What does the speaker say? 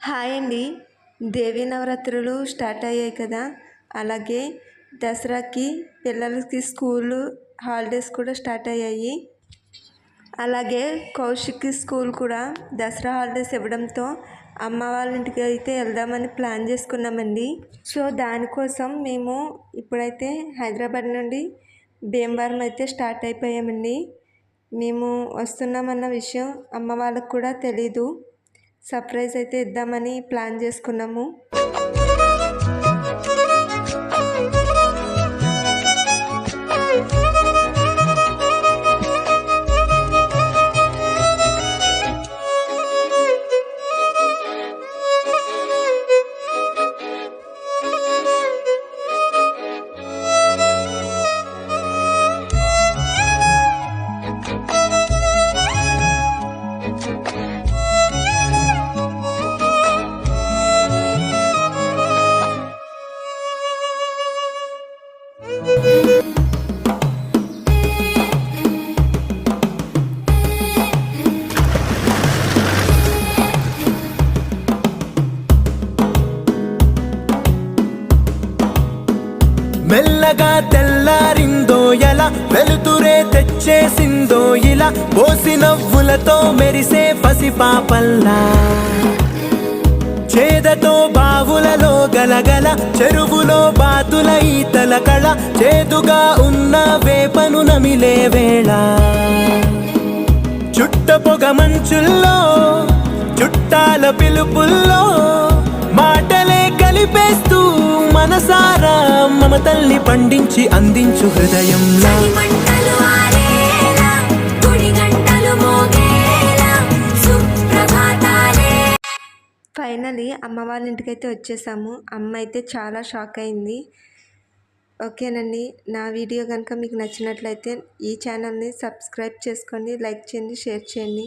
Hi అండి. దేవీ నవరాత్రులు start అయ్యాయి కదా. అలాగే దసరాకి పిల్లలకి స్కూలు హాలిడేస్ కూడా స్టార్ట్ అయ్యాయి. అలాగే కౌశిక్కి స్కూల్ కూడా దసరా హాలిడేస్ ఇవ్వడంతో అమ్మ వాళ్ళ ఇంటికి అయితే వెళ్దామని ప్లాన్ చేసుకున్నామండి. సో దానికోసం మేము ఇప్పుడైతే హైదరాబాద్ నుండి భీమవరం అయితే స్టార్ట్ అయిపోయామండి. మేము వస్తున్నామన్న విషయం అమ్మ వాళ్ళకు కూడా తెలీదు. సర్ప్రైజ్ అయితే ఇద్దామని ప్లాన్ చేసుకున్నాము. మెల్లగా తెల్లారిందో ఎలా వెలుతురే తెచ్చేసిందో ఇలా పోసి నవ్వులతో మెరిసే పసిపాపల్లా చేదతో బావులలో గలగల చెరువులో బాతుల కళ చేదుగా ఉన్న వేపను నమిలే వేళ. చుట్ట పొగ మంచుల్లో చుట్టాల పిలుపుల్లో మాటలే కలిపేస్తూ మనసారా మమతల్ని పండించి అందించు హృదయంలా. ఫైనలీ అమ్మ వాళ్ళ ఇంటికి అయితే వచ్చేసాము. అమ్మ అయితే చాలా షాక్ అయింది. ఓకేనండి. నా వీడియో కనుక మీకు నచ్చినట్లయితే ఈ ఛానల్ని సబ్స్క్రైబ్ చేసుకోండి లైక్ చేయండి షేర్ చేయండి.